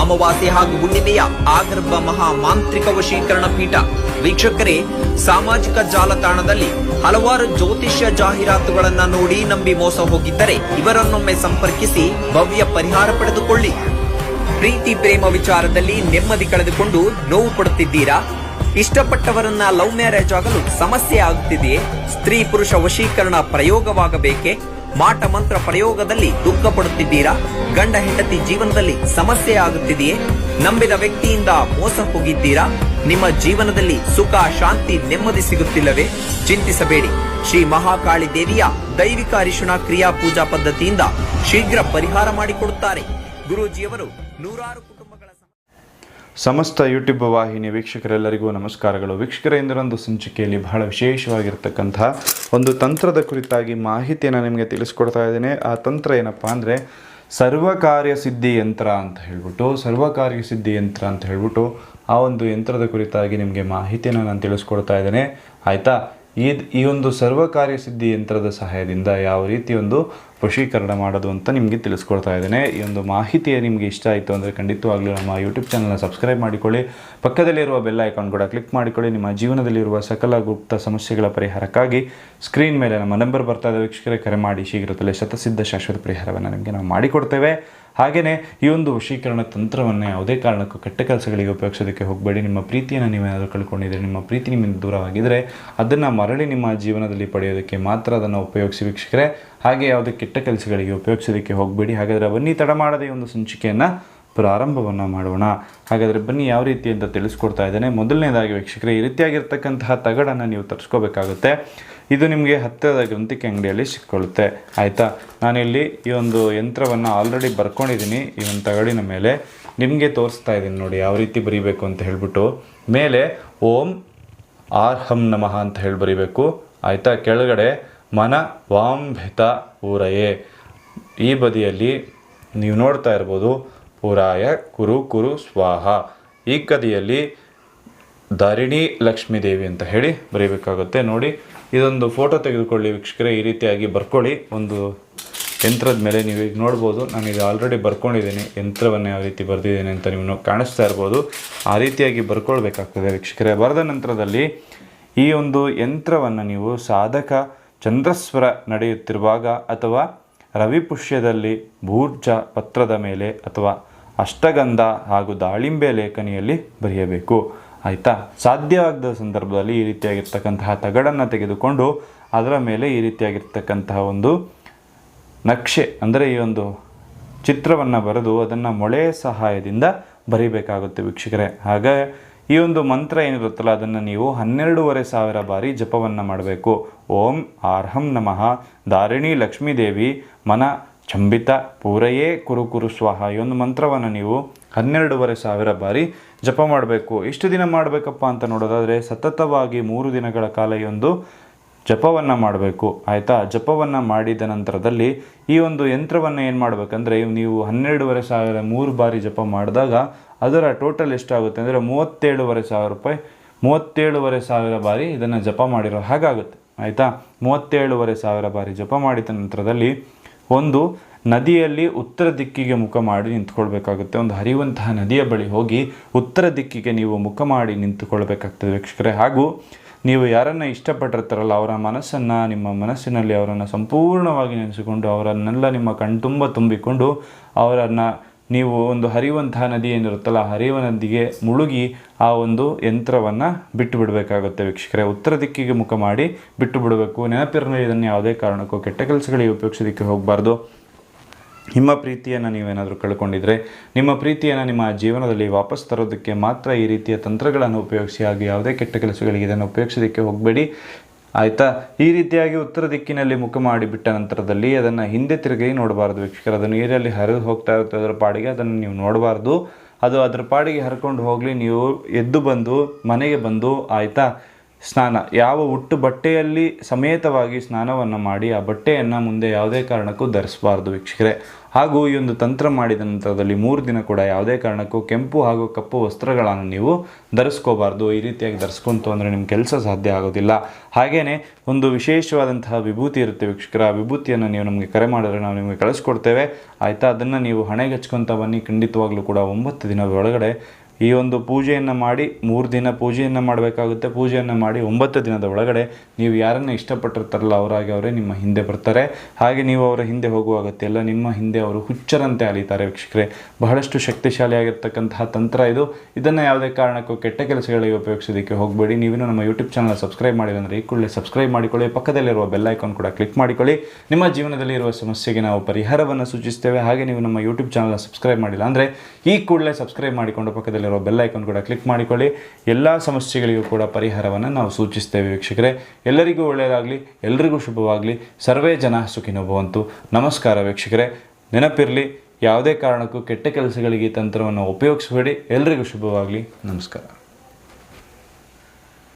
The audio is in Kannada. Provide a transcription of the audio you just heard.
ಅಮಾವಾಸ್ಯೆ ಹಾಗೂ ಹುಣ್ಣಿಮೆಯ ಆಗರ್ಭ ಮಹಾ ಮಾಂತ್ರಿಕ ವಶೀಕರಣ ಪೀಠ. ವೀಕ್ಷಕರೇ, ಸಾಮಾಜಿಕ ಜಾಲತಾಣದಲ್ಲಿ ಹಲವಾರು ಜ್ಯೋತಿಷ್ಯ ಜಾಹೀರಾತುಗಳನ್ನು ನೋಡಿ ನಂಬಿ ಮೋಸ ಹೋಗಿದ್ದರೆ ಇವರನ್ನೊಮ್ಮೆ ಸಂಪರ್ಕಿಸಿ ಭವ್ಯ ಪರಿಹಾರ ಪಡೆದುಕೊಳ್ಳಿ. ಪ್ರೀತಿ ಪ್ರೇಮ ವಿಚಾರದಲ್ಲಿ ನೆಮ್ಮದಿ ಕಳೆದುಕೊಂಡು ನೋವು ಪಡುತ್ತಿದ್ದೀರಾ? ಇಷ್ಟಪಟ್ಟವರನ್ನ ಲವ್ ಮ್ಯಾರೇಜ್ ಆಗಲು ಸಮಸ್ಯೆ ಆಗುತ್ತಿದೆಯೇ ಸ್ತ್ರೀ ಪುರುಷ ವಶೀಕರಣ ಪ್ರಯೋಗವಾಗಬೇಕೆ? ಮಾಟ ಮಂತ್ರ ಪ್ರಯೋಗದಲ್ಲಿ ದುಃಖ ಪಡುತ್ತಿದ್ದೀರಾ ಗಂಡ ಹೆಂಡತಿ ಜೀವನದಲ್ಲಿ ಸಮಸ್ಯೆ ಆಗುತ್ತಿದೆಯೇ? ನಂಬಿದ ವ್ಯಕ್ತಿಯಿಂದ ಮೋಸ ಹೋಗಿದ್ದೀರಾ? ನಿಮ್ಮ ಜೀವನದಲ್ಲಿ ಸುಖ, ಶಾಂತಿ ನೆಮ್ಮದಿ ಸಿಗುತ್ತಿಲ್ಲವೇ? ಚಿಂತಿಸಬೇಡಿ. ಶ್ರೀ ಮಹಾಕಾಳಿ ದೇವಿಯ ದೈವಿಕ ಅರಿಶುಣ ಕ್ರಿಯಾ ಪೂಜಾ ಪದ್ಧತಿಯಿಂದ ಶೀಘ್ರ ಪರಿಹಾರ ಮಾಡಿಕೊಡುತ್ತಾರೆ. ಗುರೂಜಿಯವರು ನೂರಾರು ಸಮಸ್ತ ಯೂಟ್ಯೂಬ್ ವಾಹಿನಿ ವೀಕ್ಷಕರೆಲ್ಲರಿಗೂ ನಮಸ್ಕಾರಗಳು. ವೀಕ್ಷಕರ, ಇಂದಿನೊಂದು ಸಂಚಿಕೆಯಲ್ಲಿ ಬಹಳ ವಿಶೇಷವಾಗಿರ್ತಕ್ಕಂತಹ ಒಂದು ತಂತ್ರದ ಕುರಿತಾಗಿ ಮಾಹಿತಿಯನ್ನು ನಿಮಗೆ ತಿಳಿಸ್ಕೊಡ್ತಾ ಇದ್ದೇನೆ. ಆ ತಂತ್ರ ಏನಪ್ಪ ಅಂದರೆ ಸರ್ವಕಾರ್ಯ ಸಿದ್ಧಿ ಯಂತ್ರ ಅಂತ ಹೇಳ್ಬಿಟ್ಟು, ಸರ್ವಕಾರ್ಯ ಸಿದ್ಧಿ ಯಂತ್ರ ಅಂತ ಹೇಳ್ಬಿಟ್ಟು ಆ ಒಂದು ಯಂತ್ರದ ಕುರಿತಾಗಿ ನಿಮಗೆ ಮಾಹಿತಿಯನ್ನು ನಾನು ತಿಳಿಸ್ಕೊಡ್ತಾ ಇದ್ದೇನೆ. ಆಯಿತಾ? ಈ ಈ ಒಂದು ಸರ್ವಕಾರ್ಯ ಸಿದ್ಧಿ ಯಂತ್ರದ ಸಹಾಯದಿಂದ ಯಾವ ರೀತಿ ಒಂದು ವಶೀಕರಣ ಮಾಡೋದು ಅಂತ ನಿಮಗೆ ತಿಳಿಸ್ಕೊಡ್ತಾ ಇದ್ದೇನೆ. ಈ ಒಂದು ಮಾಹಿತಿ ನಿಮಗೆ ಇಷ್ಟ ಆಯಿತು ಅಂದರೆ ಖಂಡಿತವಾಗಲೂ ನಮ್ಮ ಯೂಟ್ಯೂಬ್ ಚಾನಲ್ನ ಸಬ್ಸ್ಕ್ರೈಬ್ ಮಾಡಿಕೊಳ್ಳಿ. ಪಕ್ಕದಲ್ಲಿರುವ ಬೆಲ್ ಐಕಾನ್ ಕೂಡ ಕ್ಲಿಕ್ ಮಾಡಿಕೊಳ್ಳಿ. ನಿಮ್ಮ ಜೀವನದಲ್ಲಿರುವ ಸಕಲ ಗುಪ್ತ ಸಮಸ್ಯೆಗಳ ಪರಿಹಾರಕ್ಕಾಗಿ ಸ್ಕ್ರೀನ್ ಮೇಲೆ ನಮ್ಮ ನಂಬರ್ ಬರ್ತಾ ಇದೆ. ವೀಕ್ಷಕರೇ, ಕರೆ ಮಾಡಿ. ಶೀಘ್ರದಲ್ಲೇ ಶತಸಿದ್ಧ ಶಾಶ್ವತ ಪರಿಹಾರವನ್ನು ನಿಮಗೆ ನಾವು ಮಾಡಿಕೊಡ್ತೇವೆ. ಹಾಗೆಯೇ ಈ ಒಂದು ವಶೀಕರಣ ತಂತ್ರವನ್ನು ಯಾವುದೇ ಕಾರಣಕ್ಕೂ ಕೆಟ್ಟ ಕೆಲಸಗಳಿಗೆ ಉಪಯೋಗಿಸೋದಕ್ಕೆ ಹೋಗಬೇಡಿ. ನಿಮ್ಮ ಪ್ರೀತಿಯನ್ನು ನೀವೇನಾದರೂ ಕಳ್ಕೊಂಡಿದ್ರೆ, ನಿಮ್ಮ ಪ್ರೀತಿ ನಿಮ್ಮಿಂದ ದೂರವಾಗಿದ್ದರೆ ಅದನ್ನು ಮರಳಿ ನಿಮ್ಮ ಜೀವನದಲ್ಲಿ ಪಡೆಯೋದಕ್ಕೆ ಮಾತ್ರ ಅದನ್ನು ಉಪಯೋಗಿಸಿ ವೀಕ್ಷಕರೇ. ಹಾಗೆ ಯಾವುದೇ ಕೆಟ್ಟ ಕೆಲಸಗಳಿಗೆ ಉಪಯೋಗಿಸೋದಕ್ಕೆ ಹೋಗಬೇಡಿ. ಹಾಗಾದರೆ ಬನ್ನಿ, ತಡ ಮಾಡದೆ ಒಂದು ಸಂಚಿಕೆಯನ್ನು ಪ್ರಾರಂಭವನ್ನು ಮಾಡೋಣ. ಹಾಗಾದರೆ ಬನ್ನಿ, ಯಾವ ರೀತಿ ಅಂತ ತಿಳಿಸ್ಕೊಡ್ತಾ ಇದ್ದೇನೆ. ಮೊದಲನೇದಾಗಿ ವೀಕ್ಷಕರೇ, ಈ ರೀತಿಯಾಗಿರ್ತಕ್ಕಂತಹ ತಗಡನ್ನು ನೀವು ತರಿಸ್ಕೋಬೇಕಾಗುತ್ತೆ. ಇದು ನಿಮಗೆ ಹತ್ತಿರದ ಗ್ರಂಥಿಕೆ ಅಂಗಡಿಯಲ್ಲಿ ಸಿಕ್ಕೊಳ್ಳುತ್ತೆ. ಆಯಿತಾ? ನಾನಿಲ್ಲಿ ಈ ಒಂದು ಯಂತ್ರವನ್ನು ಆಲ್ರೆಡಿ ಬರ್ಕೊಂಡಿದ್ದೀನಿ ಈ ಒಂದು ತಗಡಿನ ಮೇಲೆ ನಿಮಗೆ ತೋರಿಸ್ತಾ ಇದ್ದೀನಿ ನೋಡಿ, ಯಾವ ರೀತಿ ಬರೀಬೇಕು ಅಂತ ಹೇಳಿಬಿಟ್ಟು. ಮೇಲೆ ಓಂ ಆರ್ ಹಂ ನಮಃ ಅಂತ ಹೇಳಿ ಬರೀಬೇಕು. ಆಯಿತಾ? ಕೆಳಗಡೆ ಮನ ವಾಂಭಿತ ಊರಯೇ. ಈ ಬದಿಯಲ್ಲಿ ನೀವು ನೋಡ್ತಾ ಇರ್ಬೋದು, ಪುರಾಯ ಕುರು ಕುರು ಸ್ವಾಹ. ಈ ಕದಿಯಲ್ಲಿ ಧರಣಿ ಲಕ್ಷ್ಮೀ ದೇವಿ ಅಂತ ಹೇಳಿ ಬರೀಬೇಕಾಗುತ್ತೆ. ನೋಡಿ ಇದೊಂದು ಫೋಟೋ ತೆಗೆದುಕೊಳ್ಳಿ ವೀಕ್ಷಕರೇ, ಈ ರೀತಿಯಾಗಿ ಬರ್ಕೊಳ್ಳಿ. ಒಂದು ಯಂತ್ರದ ಮೇಲೆ ನೀವು ಈಗ ನೋಡ್ಬೋದು, ನಾನು ಇದು ಆಲ್ರೆಡಿ ಬರ್ಕೊಂಡಿದ್ದೀನಿ, ಯಂತ್ರವನ್ನು ಯಾವ ರೀತಿ ಬರೆದಿದ್ದೀನಿ ಅಂತ ನೀವು ಕಾಣಿಸ್ತಾ ಇರ್ಬೋದು. ಆ ರೀತಿಯಾಗಿ ಬರ್ಕೊಳ್ಬೇಕಾಗ್ತದೆ ವೀಕ್ಷಕರೇ. ಬರೆದ ನಂತರದಲ್ಲಿ, ಈ ಒಂದು ಯಂತ್ರವನ್ನು ನೀವು ಸಾಧಕ ಚಂದ್ರಸ್ವರ ನಡೆಯುತ್ತಿರುವಾಗ ಅಥವಾ ರವಿಪುಷ್ಯದಲ್ಲಿ ಭೂರ್ಜ ಪತ್ರದ ಮೇಲೆ ಅಥವಾ ಅಷ್ಟಗಂಧ ಹಾಗೂ ದಾಳಿಂಬೆ ಲೇಖನಿಯಲ್ಲಿ ಬರೆಯಬೇಕು. ಆಯಿತಾ? ಸಾಧ್ಯವಾಗದ ಸಂದರ್ಭದಲ್ಲಿ ಈ ರೀತಿಯಾಗಿರ್ತಕ್ಕಂತಹ ತಗಡನ್ನು ತೆಗೆದುಕೊಂಡು ಅದರ ಮೇಲೆ ಈ ರೀತಿಯಾಗಿರ್ತಕ್ಕಂತಹ ಒಂದು ನಕ್ಷೆ, ಅಂದರೆ ಈ ಒಂದು ಚಿತ್ರವನ್ನು ಬರೆದು ಅದನ್ನು ಮೊಳೆಯ ಸಹಾಯದಿಂದ ಬರೀಬೇಕಾಗುತ್ತೆ ವೀಕ್ಷಕರೇ. ಹಾಗೆ ಈ ಒಂದು ಮಂತ್ರ ಏನಿರುತ್ತಲ್ಲ, ಅದನ್ನು ನೀವು ಹನ್ನೆರಡೂವರೆ ಸಾವಿರ ಬಾರಿ ಜಪವನ್ನು ಮಾಡಬೇಕು. ಓಂ ಆರ್ಹಂ ನಮಃ. ದಾರಿಣಿ ಲಕ್ಷ್ಮೀದೇವಿ ಮನ ಚಂಬಿತ ಪೂರಯೇ ಕುರು ಕುರು ಸ್ವಾಹ ಈ ಒಂದು ಮಂತ್ರವನ್ನು ನೀವು ಹನ್ನೆರಡೂವರೆ ಸಾವಿರ ಬಾರಿ ಜಪ ಮಾಡಬೇಕು. ಇಷ್ಟು ದಿನ ಮಾಡಬೇಕಪ್ಪ ಅಂತ ನೋಡೋದಾದರೆ ಸತತವಾಗಿ ಮೂರು ದಿನಗಳ ಕಾಲ ಈ ಒಂದು ಜಪವನ್ನು ಮಾಡಬೇಕು. ಆಯಿತಾ? ಜಪವನ್ನು ಮಾಡಿದ ನಂತರದಲ್ಲಿ ಈ ಒಂದು ಯಂತ್ರವನ್ನು ಏನು ಮಾಡಬೇಕಂದ್ರೆ ನೀವು ಹನ್ನೆರಡೂವರೆ ಸಾವಿರ ಮೂರು ಬಾರಿ ಜಪ ಮಾಡಿದಾಗ ಅದರ ಟೋಟಲ್ ಎಷ್ಟಾಗುತ್ತೆ ಅಂದರೆ ಮೂವತ್ತೇಳುವರೆ ಸಾವಿರ ರೂಪಾಯಿ, ಮೂವತ್ತೇಳುವರೆ ಸಾವಿರ ಬಾರಿ ಇದನ್ನು ಜಪ ಮಾಡಿರೋ ಹಾಗಾಗುತ್ತೆ. ಆಯಿತಾ? ಮೂವತ್ತೇಳುವರೆ ಸಾವಿರ ಬಾರಿ ಜಪ ಮಾಡಿದ ನಂತರದಲ್ಲಿ ಒಂದು ನದಿಯಲ್ಲಿ ಉತ್ತರ ದಿಕ್ಕಿಗೆ ಮುಖ ಮಾಡಿ ನಿಂತ್ಕೊಳ್ಬೇಕಾಗುತ್ತೆ. ಒಂದು ಹರಿಯುವಂತಹ ನದಿಯ ಬಳಿ ಹೋಗಿ ಉತ್ತರ ದಿಕ್ಕಿಗೆ ನೀವು ಮುಖ ಮಾಡಿ ನಿಂತುಕೊಳ್ಬೇಕಾಗ್ತದೆ ವೀಕ್ಷಕರೇ. ಹಾಗೂ ನೀವು ಯಾರನ್ನು ಇಷ್ಟಪಟ್ಟಿರ್ತಾರಲ್ಲ, ಅವರ ಮನಸ್ಸನ್ನು, ನಿಮ್ಮ ಮನಸ್ಸಿನಲ್ಲಿ ಅವರನ್ನು ಸಂಪೂರ್ಣವಾಗಿ ನೆನೆಸಿಕೊಂಡು ಅವರನ್ನೆಲ್ಲ ನಿಮ್ಮ ಕಣ್ತುಂಬ ತುಂಬಿಕೊಂಡು ಅವರನ್ನು ನೀವು ಒಂದು ಹರಿಯುವಂತಹ ನದಿ ಏನಿರುತ್ತಲ್ಲ ಹರಿಯುವ ನದಿಗೆ ಮುಳುಗಿ ಆ ಒಂದು ಯಂತ್ರವನ್ನು ಬಿಟ್ಟು ಬಿಡಬೇಕಾಗುತ್ತೆ ವೀಕ್ಷಕರೇ. ಉತ್ತರ ದಿಕ್ಕಿಗೆ ಮುಖ ಮಾಡಿ ಬಿಟ್ಟು ಬಿಡಬೇಕು. ನೆನಪಿರಲಿ ಇದನ್ನು ಯಾವುದೇ ಕಾರಣಕ್ಕೂ ಕೆಟ್ಟ ಕೆಲಸಗಳಿಗೆ ಉಪಯೋಗಿಸೋದಕ್ಕೆ ಹೋಗಬಾರ್ದು. ನಿಮ್ಮ ಪ್ರೀತಿಯನ್ನು ನೀವೇನಾದರೂ ಕಳ್ಕೊಂಡಿದ್ರೆ, ನಿಮ್ಮ ಪ್ರೀತಿಯನ್ನು ನಿಮ್ಮ ಜೀವನದಲ್ಲಿ ವಾಪಸ್ ತರೋದಕ್ಕೆ ಮಾತ್ರ ಈ ರೀತಿಯ ತಂತ್ರಗಳನ್ನು ಉಪಯೋಗಿಸಿ, ಹಾಗೂ ಯಾವುದೇ ಕೆಟ್ಟ ಕೆಲಸಗಳಿಗೆ ಇದನ್ನು ಉಪಯೋಗಿಸೋದಕ್ಕೆ ಹೋಗಬೇಡಿ. ಆಯಿತಾ? ಈ ರೀತಿಯಾಗಿ ಉತ್ತರ ದಿಕ್ಕಿನಲ್ಲಿ ಮುಖ ಮಾಡಿಬಿಟ್ಟ ನಂತರದಲ್ಲಿ ಅದನ್ನು ಹಿಂದೆ ತಿರುಗಿ ನೋಡಬಾರ್ದು ವೀಕ್ಷಕರು. ಅದು ನೀರಲ್ಲಿ ಹರಿದು ಹೋಗ್ತಾ ಇರುತ್ತೆ ಅದರ ಪಾಡಿಗೆ. ಅದನ್ನು ನೀವು ನೋಡಬಾರ್ದು. ಅದು ಅದರ ಪಾಡಿಗೆ ಹರ್ಕೊಂಡು ಹೋಗಲಿ, ನೀವು ಎದ್ದು ಬಂದು, ಮನೆಗೆ ಬಂದು, ಆಯಿತಾ? ಸ್ನಾನ. ಯಾವ ಹುಟ್ಟು ಬಟ್ಟೆಯಲ್ಲಿ ಸಮೇತವಾಗಿ ಸ್ನಾನವನ್ನು ಮಾಡಿ ಆ ಬಟ್ಟೆಯನ್ನು ಮುಂದೆ ಯಾವುದೇ ಕಾರಣಕ್ಕೂ ಧರಿಸಬಾರ್ದು ವೀಕ್ಷಕರೇ. ಹಾಗೂ ಈ ಒಂದು ತಂತ್ರ ಮಾಡಿದ ನಂತರದಲ್ಲಿ ಮೂರು ದಿನ ಕೂಡ ಯಾವುದೇ ಕಾರಣಕ್ಕೂ ಕೆಂಪು ಹಾಗೂ ಕಪ್ಪು ವಸ್ತ್ರಗಳನ್ನು ನೀವು ಧರಿಸ್ಕೋಬಾರ್ದು. ಈ ರೀತಿಯಾಗಿ ಧರಿಸ್ಕೊಂತು ಅಂದರೆ ನಿಮ್ಮ ಕೆಲಸ ಸಾಧ್ಯ ಆಗೋದಿಲ್ಲ. ಹಾಗೆಯೇ ಒಂದು ವಿಶೇಷವಾದಂತಹ ವಿಭೂತಿ ಇರುತ್ತೆ ವೀಕ್ಷಕರ. ಆ ವಿಭೂತಿಯನ್ನು ನೀವು ನಮಗೆ ಕರೆ ಮಾಡಿದ್ರೆ ನಾವು ನಿಮಗೆ ಕಳಿಸ್ಕೊಡ್ತೇವೆ. ಆಯಿತಾ? ಅದನ್ನು ನೀವು ಹಣೆಗೆ ಹಚ್ಕೊತ ಬನ್ನಿ. ಖಂಡಿತವಾಗ್ಲೂ ಕೂಡ ಒಂಬತ್ತು ದಿನದ ಒಳಗಡೆ ಈ ಒಂದು ಪೂಜೆಯನ್ನು ಮಾಡಿ ಮೂರು ದಿನ ಪೂಜೆಯನ್ನು ಮಾಡಬೇಕಾಗುತ್ತೆ. ಪೂಜೆಯನ್ನು ಮಾಡಿ ಒಂಬತ್ತು ದಿನದ ಒಳಗಡೆ ನೀವು ಯಾರನ್ನು ಇಷ್ಟಪಟ್ಟಿರ್ತಾರಲ್ಲ ಅವರಾಗಿ ಅವರೇ ನಿಮ್ಮ ಹಿಂದೆ ಬರ್ತಾರೆ. ಹಾಗೆ ನೀವು ಅವರ ಹಿಂದೆ ಹೋಗುವಾಗತ್ತೆ ಎಲ್ಲ ನಿಮ್ಮ ಹಿಂದೆ ಅವರು ಹುಚ್ಚರಂತೆ ಅಲಿತಾರೆ ವೀಕ್ಷಕರೇ. ಬಹಳಷ್ಟು ಶಕ್ತಿಶಾಲಿಯಾಗಿರ್ತಕ್ಕಂತಹ ತಂತ್ರ ಇದು. ಇದನ್ನು ಯಾವುದೇ ಕಾರಣಕ್ಕೂ ಕೆಟ್ಟ ಕೆಲಸಗಳಿಗೆ ಉಪಯೋಗಿಸೋದಕ್ಕೆ ಹೋಗಬೇಡಿ. ನೀವೇನು ನಮ್ಮ ಯೂಟ್ಯೂಬ್ ಚಾನಲ್ ಸಬ್ಸ್ಕ್ರೈಬ್ ಮಾಡಿಲ್ಲ ಅಂದರೆ ಈ ಕೂಡಲೇ ಸಬ್ಸ್ಕ್ರೈಬ್ ಮಾಡಿಕೊಳ್ಳಿ. ಪಕ್ಕದಲ್ಲಿರುವ ಬೆಲ್ ಐಕಾನ್ ಕೂಡ ಕ್ಲಿಕ್ ಮಾಡಿಕೊಳ್ಳಿ. ನಿಮ್ಮ ಜೀವನದಲ್ಲಿ ಇರುವ ಸಮಸ್ಯೆಗೆ ನಾವು ಪರಿಹಾರವನ್ನು ಸೂಚಿಸ್ತೇವೆ. ಹಾಗೆ ನೀವು ನಮ್ಮ ಯೂಟ್ಯೂಬ್ ಚಾನಲ್ ಸಬ್ಸ್ಕ್ರೈಬ್ ಮಾಡಿಲ್ಲ ಅಂದರೆ ಈ ಕೂಡಲೇ ಸಬ್ಸ್ಕ್ರೈಬ್ ಮಾಡಿಕೊಂಡು ಪಕ್ಕದಲ್ಲಿರುವ ಬೆಲ್ ಐಕನ್ ಕೂಡ ಕ್ಲಿಕ್ ಮಾಡಿಕೊಳ್ಳಿ. ಎಲ್ಲ ಸಮಸ್ಯೆಗಳಿಗೂ ಕೂಡ ಪರಿಹಾರವನ್ನು ನಾವು ಸೂಚಿಸ್ತೇವೆ ವೀಕ್ಷಕರೇ. ಎಲ್ಲರಿಗೂ ಒಳ್ಳೆಯದಾಗಲಿ ಎಲ್ಲರಿಗೂ ಶುಭವಾಗಲಿ. ಸರ್ವೇ ಜನ ಭವಂತು ನಮಸ್ಕಾರ ವೀಕ್ಷಕರೇ. ನೆನಪಿರಲಿ, ಯಾವುದೇ ಕಾರಣಕ್ಕೂ ಕೆಟ್ಟ ಕೆಲಸಗಳಿಗೆ ತಂತ್ರವನ್ನು ಉಪಯೋಗಿಸಬೇಡಿ. ಎಲ್ಲರಿಗೂ ಶುಭವಾಗಲಿ. ನಮಸ್ಕಾರ.